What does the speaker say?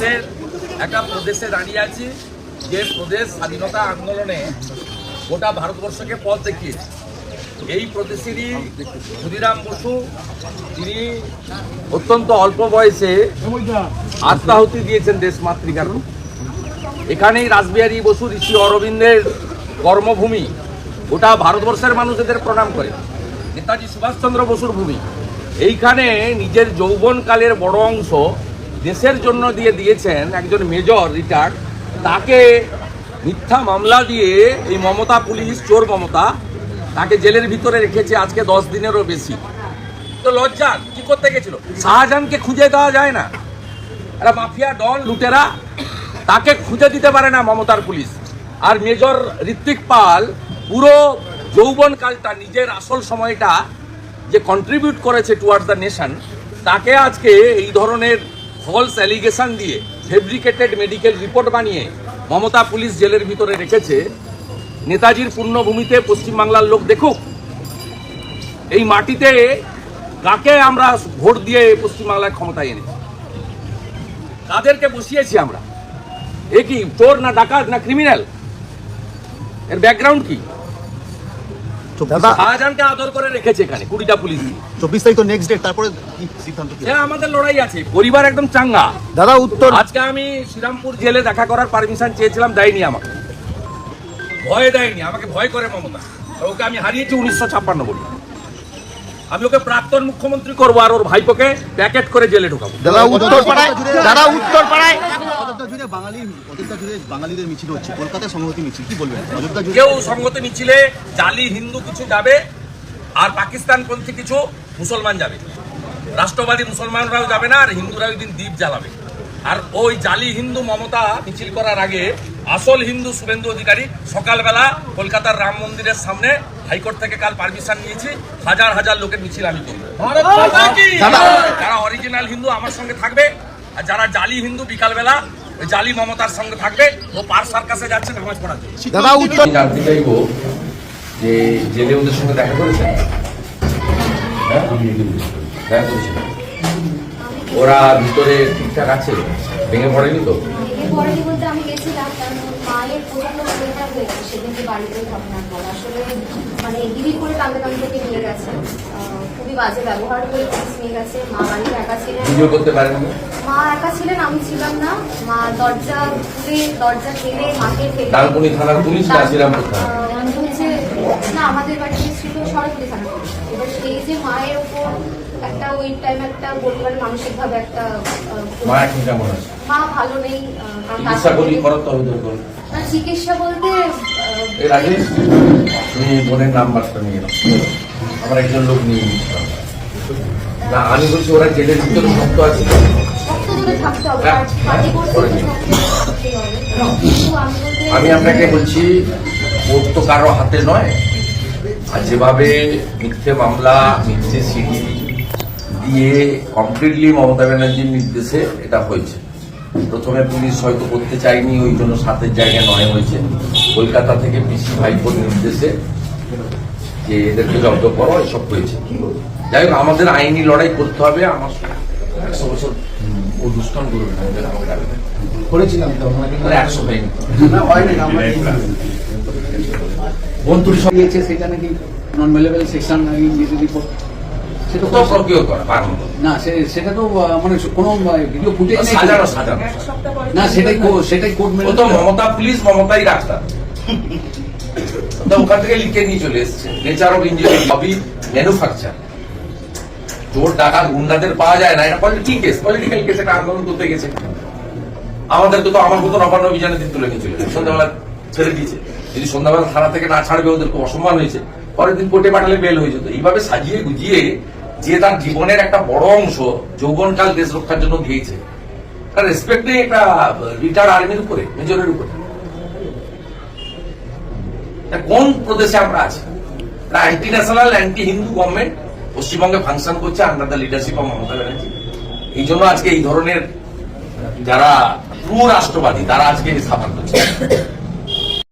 ভারতবর্ষের একটা প্রদেশে দাঁড়িয়ে আছি যে প্রদেশ স্বাধীনতা আন্দোলনে গোটা ভারতবর্ষকে পথ দেখিয়েছে এই প্রদেশেরই ক্ষুদিরাম বসু, তিনি অত্যন্ত অল্প বয়সে আত্মাহুতি দিয়েছেন দেশ মাতৃকার এখানেই রাসবিহারী বসু, ঋষি অরবিন্দের কর্মভূমি, গোটা ভারতবর্ষের মানুষ এদের প্রণাম করে। নেতাজি সুভাষচন্দ্র বসুর ভূমি। এইখানে নিজের যৌবনকালের বড় অংশ দেশের জন্য দিয়ে দিয়েছেন একজন মেজর রিটায়ার্ড। তাকে মিথ্যা মামলা দিয়ে এই মমতা পুলিশ, চোর মমতা, তাকে জেলের ভিতরে রেখেছে আজকে দশ দিনেরও বেশি। তো লজ্জা কি করতে গেছিল? শাহজাহানকে খুঁজে দেওয়া যায় না। একটা মাফিয়া ডন লুটেরা, তাকে খুঁজে দিতে পারে না মমতার পুলিশ। আর মেজর ঋত্বিক পাল পুরো যৌবনকালটা, নিজের আসল সময়টা যে কন্ট্রিবিউট করেছে টুয়ার্ডস দ্য নেশন তাকে আজকে এই ধরনের ফলস অ্যালিগেশন দিয়ে ফেব্রিকেটেড মেডিকেল রিপোর্ট বানিয়ে মমতা পুলিশ জেলের ভিতরে রেখেছে। নেতাজির পূর্ণভূমিতে পশ্চিমবাংলার লোক দেখুক। এই মাটিতে কাকে আমরা ভোট দিয়ে পশ্চিমবাংলায় ক্ষমতায় এনেছি? কাদেরকে বসিয়েছি আমরা? এ কি চোর না ডাকাত না ক্রিমিনাল এর ব্যাকগ্রাউন্ড কি? দাদা শাহজাহানকে আদর করে রেখেছে এখানে কুড়িটা পুলিশ। চব্বিশ তারিখ তো নেক্সট ডেট তারপরে কি সিদ্ধান্ত কি? এ আমাদের লড়াই আছে পরিবার একদম চাঙ্গা। দাদা উত্তর আজকে আমি শ্রীরামপুর জেলে দেখা করার পারমিশন চেয়েছিলাম দেয়নি আমাকে। ভয় দেয়নি আমাকে ভয় করে মমতা। ওকে আমি হারিয়েছি উনিশশো ছাপ্পান্ন বলি। আমি ওকে প্রাক্তন মুখ্যমন্ত্রী করব আর ওর ভাইপোকে প্যাকেট করে জেলে ঢুকাবো। দাদা উত্তর পাড়ায় দাদা উত্তর পাড়ায় অযোধ্যা জুড়ে বাঙালির অযোধ্যা জুড়ে বাঙালিদের মিছিল হচ্ছে কলকাতায় সংহতি মিছিল কি বলবেন? অযোধ্যা জুড়ে কেউ মিছিলে জালি হিন্দু কিছু যাবে আর পাকিস্তানপন্থী কিছু মুসলমান যাবে। রাষ্ট্রবাদী মুসলমানরাও যাবে না আর হিন্দুরা ওই দিন দ্বীপ জ্বালাবে। আর ওই জালি হিন্দু মমতা মিছিল করার আগে আসল হিন্দু শুভেন্দু অধিকারী সকালবেলা কলকাতার রাম মন্দিরের সামনে হাইকোর্ট থেকে কাল পারমিশন নিয়েছি হাজার হাজার লোকের মিছিল আমি করব। যারা অরিজিনাল হিন্দু আমার সঙ্গে থাকবে আর যারা জালি হিন্দু বিকালবেলা জালি মমতার সঙ্গে থাকবে ও পার সার্কাসে যাচ্ছে নামাজ পড়ার জন্য। দাদা উত্তর জানতে চাইব যে জেলে ওদের সঙ্গে দেখা করেছেন? হ্যাঁ? দেখা করেছেন। ওরা ভিতরে ঠিকঠাক আছে? ভেঙে পড়েনি তো? আমি গেছিলাম কারণ মায়ের প্রচণ্ড শরীরটা হয়ে সেদিনকে বাড়িতে ঘটনার পর আসলে মানে গিরি করে কান্দে কান্দে থেকে নিয়ে গেছে? খুবই বাজে ব্যবহার করে নিয়ে গেছে মা বাড়িতে একা ছিলেন। ভিডিও করতে পারেন না? মা একা ছিলেন আমি ছিলাম না। মা দরজা খুলে দরজা ঠেলে মাকে ঠেলে। ডানকুনি থানার পুলিশ না শ্রীরামপুর থানা আহ, হচ্ছে না আমাদের বাড়িতে ছিল সরাসরি থানা পুলিশ। এবার সেই যে মায়ের ওপর একটা ওই টাইম একটা পরিবারের মানসিক ভাবে একটা মা এখন কেমন আছে? মা ভালো নেই চিকিৎসা করি করার না, চিকিৎসা বলতে এর আগে তুমি বোনের নাম্বারটা নিয়ে নাও। আমার একজন লোক নিয়ে না আমি বলছি ওরা জেলের ভিতরে শক্ত আছে? থাকতে হবে হ্যাঁ, করতে। কিন্তু আমি আপনাকে বলছি ভোট তো কারও হাতে নয়। আর যেভাবে মিথ্যে মামলা মিথ্যে সিডি দিয়ে কমপ্লিটলি মমতা ব্যানার্জির নির্দেশে এটা হয়েছে। প্রথমে পুলিশ হয়তো করতে চায়নি ওই জন্য সাতের জায়গায় নয় হয়েছে। কলকাতা থেকে পিসি ভাইপোর নির্দেশে যে এদেরকে জব্দ করো এসব হয়েছে। যাই হোক আমাদের আইনি লড়াই করতে হবে আমার একশো বছর ও দুষ্কাম করবে না। করেছিলাম তো তাহলে একশো হয়নি। বন্ধুর সঙ্গে সেটা নাকি নন ভেলেবল সেকশন রিপোর্ট সেটা তো প্রক্রিয়া করা পারব না। না সে- সেটা তো মানে কোনো ভিডিও ফুটেজ নেই। সাজানো সাজানো। না সেটাই সেটাই কোর্ট মেনে তো মমতা পুলিশ মমতাই ডাক্তার তো ওখান থেকে লিখে নিয়ে চলে এসছে। Nature of engineering hobby manufacture চোর, ডাকাত, গুন্ডাদের পাওয়া যায় না। এটা পলিটিক কেস পলিটিক্যাল কেস একটা আন্দোলন করতে গেছে। আমাদের তো আমার মতো নবান্ন অভিযানে দিন তুলে নিয়ে চলে গেছে। সন্ধ্যাবেলা ছেড়ে দিয়েছে। যদি সন্ধ্যাবেলা থানা থেকে না ছাড়বে, ওদের অসম্মান হয়েছে। পরের দিন কোর্টে পাঠালে বেল হয়ে যেত। এইভাবে সাজিয়ে গুজিয়ে যে তার জীবনের একটা বড় অংশ যৌবনকাল দেশ রক্ষার জন্য দিয়েছে। তার রেসপেক্ট নেই একটা রিটায়ার্ড আর্মির উপরে মেজরের উপরে। কোন প্রদেশে আমরা আছি? Anti national anti Hindu government পশ্চিমবঙ্গে ফাংশন করছে under the leadership of Mamata Banerjee. এই জন্য আজকে এই ধরনের যারা ট্রু রাষ্ট্রবাদী, তারা আজকে স্থাপন করছে।